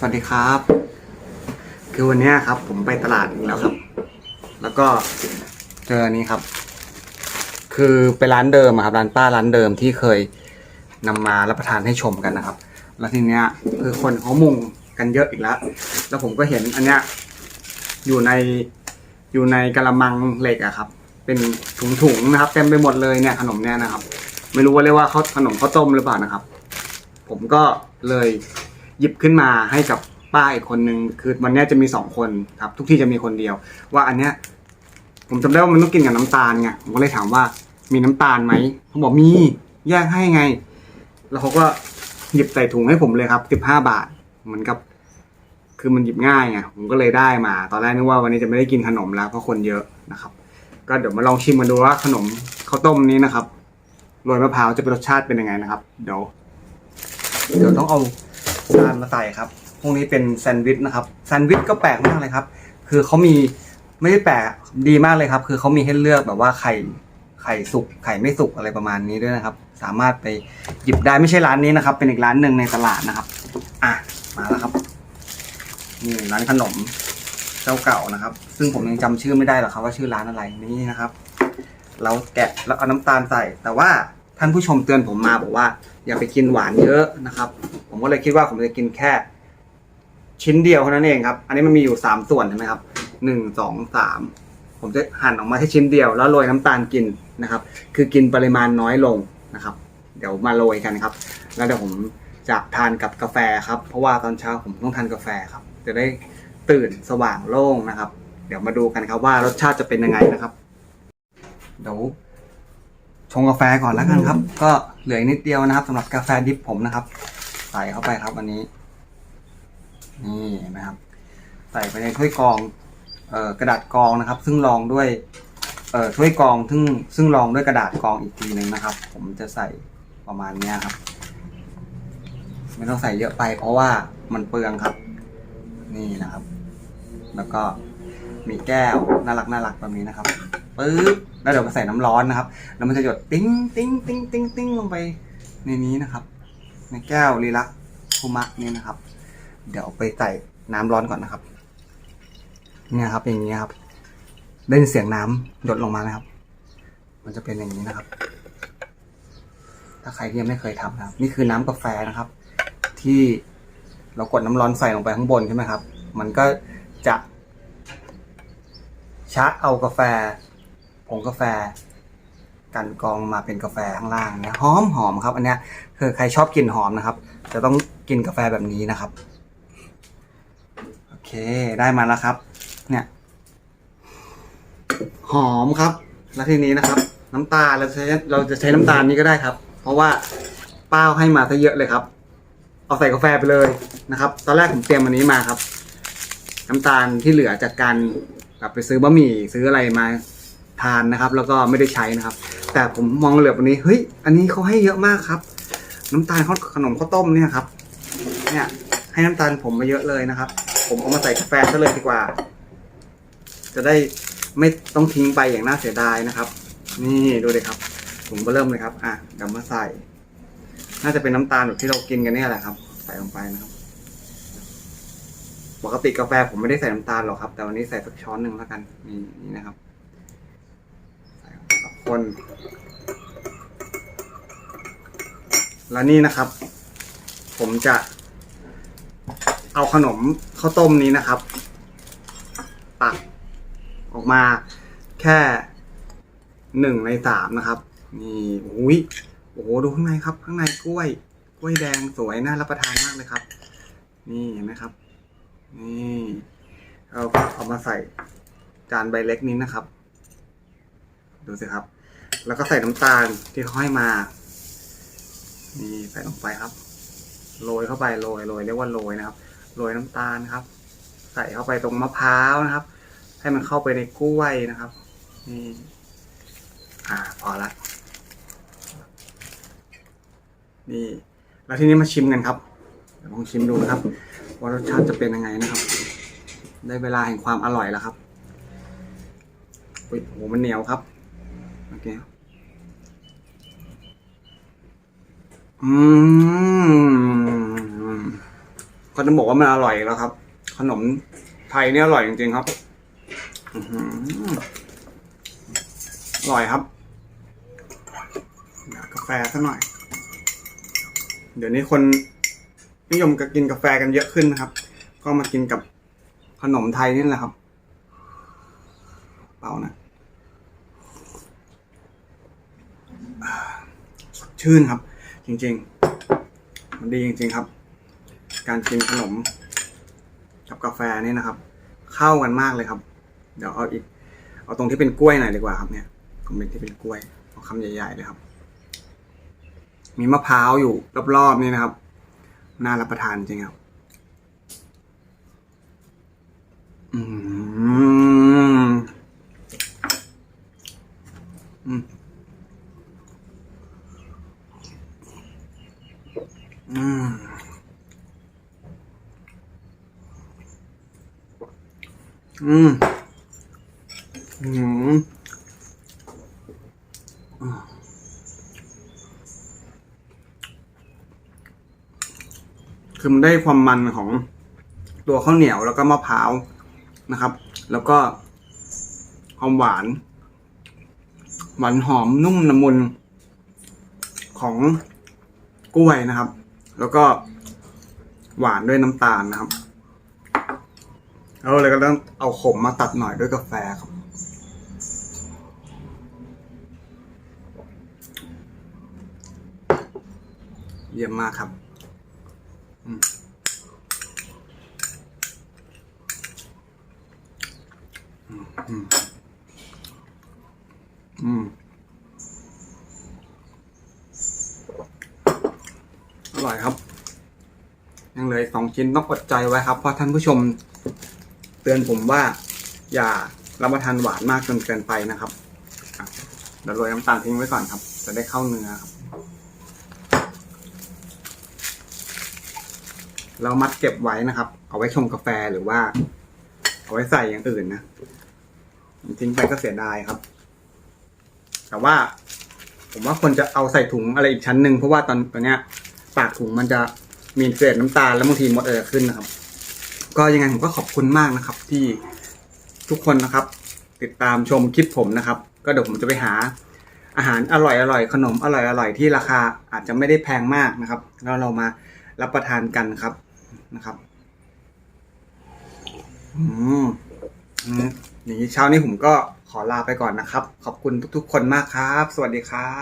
สวัสดีครับ คือวันนี้ครับ ผมไปตลาดอีกแล้วครับ แล้วก็เจอนี้ครับ คือไปร้านเดิมอะครับร้านป้าร้านเดิมที่เคยนำมารับประทานให้ชมกันนะครับ แล้วทีเนี้ยคือคนเขามุงกันเยอะอีกแล้ว แล้วผมก็เห็นอันเนี้ยอยู่ในอยู่ในกระมังเหล็กอะครับ เป็นถุงๆนะครับเต็มไปหมดเลยเนี่ยขนมเนี่ยนะครับ ไม่รู้ว่าเรียกว่าเขาขนมข้าวต้มหรือเปล่านะครับ ผมก็เลย หยิบขึ้นมาให้กับป้าอีกคนนึงคือวันนี้จะมีสองคนครับ ทุกที่จะมีคนเดียว ว่าอันเนี้ยผมจำได้ว่ามันต้องกินกับน้ำตาลไงผมก็เลยถามว่ามีน้ำตาลไหมเขาบอกมีแยกให้ไง แล้วเขาก็หยิบใส่ถุงให้ผมเลยครับสิบห้าบาทเหมือนกับ คือมันหยิบง่ายไงผมก็เลยได้มา ตอนแรกนึกว่าวันนี้จะไม่ได้กินขนมแล้วเพราะคนเยอะนะครับ ก็เดี๋ยวมาลองชิมกันดูว่าขนมข้าวต้มนี้นะครับโรยมะพร้าวจะเป็นรสชาติเป็นยังไงนะครับ เดี๋ยวเดี๋ยวต้องเอา จานมาใส่ครับ พวกนี้เป็นแซนด์วิชนะครับ แซนด์วิชก็แปลกมากเลยครับ คือเขามีไม่ได้แปลกดีมากเลยครับ คือเขามีให้เลือกแบบว่าไข่ไข่สุกไข่ไม่สุกอะไรประมาณนี้ด้วยนะครับ สามารถไปหยิบได้ไม่ใช่ร้านนี้นะครับ เป็นอีกร้านหนึ่งในตลาดนะครับ อะมาแล้วครับนี่ร้านขนมเจ้าเก่านะครับ ซึ่งผมยังจำชื่อไม่ได้หรอกครับว่าชื่อร้านอะไรนี่นะครับ เราแกะแล้วเอาน้ำตาลใส่ แต่ว่าท่านผู้ชมเตือนผมมาบอกว่า อย่าไปกินหวานเยอะนะครับ ผมก็เลยคิดว่าผมจะกินแค่ ชิ้นเดียวเท่านั้นเองครับ อันนี้มันมีอยู่สามส่วนใช่ไหมครับหนึ่งสองสามผมจะหั่นออกมาแค่ชิ้นเดียว แล้วโรยน้ำตาลกินนะครับ คือกินปริมาณน้อยลงนะครับ เดี๋ยวมาโรยกันครับ แล้วเดี๋ยวผมจะทานกับกาแฟครับ เพราะว่าตอนเช้าผมต้องทานกาแฟครับ จะได้ตื่นสว่างโล่งนะครับ เดี๋ยวมาดูกันครับว่ารสชาติจะเป็นยังไงนะครับ เดี๋ยวชงกาแฟก่อนแล้วกันครับ ก็เหลือนิดเดียวนะครับสำหรับกาแฟดิบผมนะครับ ใส่เข้าไปครับวันนี้ นี่เห็นะครับ ใส่ไปในถ้วยกรองเอ่อกระดาษกรองนะครับ ซึ่งรองด้วยเอ่อถ้วยกรองซึ่งซึ่งรองด้วยกระดาษกรองอีกทีหนึ่งนะครับ ผมจะใส่ประมาณเนี้ยครับ ไม่ต้องใส่เยอะไป เพราะว่ามันเปลืองครับ นี่นะครับ แล้วก็มีแก้วน่ารักน่ารักแบบนี้นะครับปึ๊บแล้วเดี๋ยวมาใส่น้ำร้อนนะครับ แล้วมันจะหยดติ้งติ้งติ้งติ้งติ้งลงไปในนี้นะครับ ในแก้วลีลักคุมะนี่นะครับ เดี๋ยวไปใส่น้ำร้อนก่อนนะครับ เนี่ยครับอย่างนี้ครับ ได้ยินเสียงน้ำหยดลงมาไหมครับ มันจะเป็นอย่างนี้นะครับ ถ้าใครที่ยังไม่เคยทำนะครับ นี่คือน้ำกาแฟนะครับ ที่เรากดน้ำร้อนใส่ลงไปข้างบนใช่ไหมครับ มันก็จะชะเอากาแฟผงกาแฟ กันกองมาเป็นกาแฟข้างล่างเนี่ยหอมหอมครับ อันเนี้ยคือใครชอบกลิ่นหอมนะครับ จะต้องกินกาแฟแบบนี้นะครับโอเคได้มาแล้วครับ เนี่ย หอมครับ แล้วทีนี้นะครับ น้ำตาลเราจะใช้เราจะใช้น้ำตาลนี้ก็ได้ครับ เพราะว่าเป้าให้มาซะเยอะเลยครับ เอาใส่กาแฟไปเลยนะครับ ตอนแรกผมเตรียมอันนี้มาครับ น้ำตาลที่เหลือจากการกลับไปซื้อบะหมี่ซื้ออะไรมา ทานนะครับ แล้วก็ไม่ได้ใช้นะครับ แต่ผมมองเหลือบอันนี้เฮ้ยอันนี้เขาให้เยอะมากครับ น้ำตาลข้าวขนมข้าวต้มเนี่ยครับเนี่ยให้น้ำตาลผมมาเยอะเลยนะครับ ผมเอามาใส่กาแฟซะเลยดีกว่า จะได้ไม่ต้องทิ้งไปอย่างน่าเสียดายนะครับ นี่ดูเลยครับถุงเร์เริ่มเลยครับ อะเดี๋ยวมาใส่ น่าจะเป็นน้ำตาลแบบที่เรากินกันเนี่ยแหละครับ ใส่ลงไปนะครับ ปกติกาแฟผมไม่ได้ใส่น้ำตาลหรอกครับ แต่วันนี้ใส่สักช้อนหนึ่งแล้วกัน นี่นะครับ คน แล้วนี่นะครับ ผมจะ เอาขนมข้าวต้มนี้นะครับ ตักออกมาแค่หนึ่งในสามนะครับ นี่อุ้ยโอ้โหดูข้างในครับ ข้างในกล้วย กล้วยแดงสวยน่ารับประทานมากเลยครับ นี่เห็นไหมครับ นี่เราก็เอามาใส่จานใบเล็กนี้นะครับ ดูสิครับ แล้วก็ใส่น้ำตาลที่เขาให้มา นี่ใส่ลงไปครับ โรยเข้าไปโรยโรยเรียกว่าโรยนะครับ โรยน้ำตาลครับ ใส่เข้าไปตรงมะพร้าวนะครับ ให้มันเข้าไปในกล้วยนะครับ นี่ อ่า พอละ นี่ แล้วทีนี้มาชิมกันครับลองชิมดูนะครับว่ารสชาติจะเป็นยังไงนะครับ ได้เวลาแห่งความอร่อยแล้วครับโอ้โหมันเหนียวครับโอเค อืมก็ต้องบอกว่ามันอร่อยแล้วครับ ขนมไทยเนี่ยอร่อยจริงๆครับอร่อยครับกาแฟสักหน่อย เดี๋ยวนี้คนนิยมกกินกาแฟกันเยอะขึ้นนะครับ ก็มากินกับขนมไทยนี่แหละครับ เปล่านะ สดชื่นครับ จริงๆ มันดีจริง ๆครับ การกินขนม กับกาแฟนี่นะครับ เข้ากันมากเลยครับ เดี๋ยวเอาอีก เอาตรงที่เป็นกล้วยหน่อยดีกว่าครับเนี่ยผมเป็นที่เป็นกล้วยเอาคำใหญ่ๆเลยครับ มีมะพร้าวอยู่รอบๆนี่นะครับ น่ารับประทานจริงครับ อืม อืมอืมอืมคือมันได้ความมันของตัวข้าวเหนียวแล้วก็มะพร้าวนะครับ แล้วก็ความหวาน หวานหอมนุ่มละมุนของกล้วยนะครับ แล้วก็หวานด้วยน้ำตาลนะครับแล้วเลยก็ต้องเอาขมมาตัดหน่อยด้วยกาแฟครับเยี่ยมมากครับอืมอืมอืมอืม อร่อยครับ ยังเหลือสองชิ้นต้องอดใจไว้ครับ เพราะท่านผู้ชมเตือนผมว่า อย่ารับประทานหวานมากจนเกินไปนะครับเดี๋ยวโรยน้ำตาลทิ้งไว้ก่อนครับ จะได้เข้าเนื้อครับ เรามัดเก็บไว้นะครับ เอาไว้ชงกาแฟหรือว่า เอาไว้ใส่อย่างอื่นนะทิ้งไปก็เสียดายครับ แต่ว่า ผมว่าควรจะเอาใส่ถุงอะไรอีกชั้นหนึ่งเพราะว่าตอนตอนเนี้ย ปากถุงมันจะมีเศษน้ำตาลแล้วบางทีมดเออขึ้นนะครับ ก็ยังไงผมก็ขอบคุณมากนะครับ ที่ทุกคนนะครับ ติดตามชมคลิปผมนะครับ ก็เดี๋ยวผมจะไปหาอาหารอร่อยอร่อยขนมอร่อยอร่อยที่ราคาอาจจะไม่ได้แพงมากนะครับ แล้วเรามารับประทานกันครับนะครับอืมอืมอย่างนี้เช้านี้ผมก็ขอลาไปก่อนนะครับ ขอบคุณทุกๆ คนมากครับ สวัสดีครับ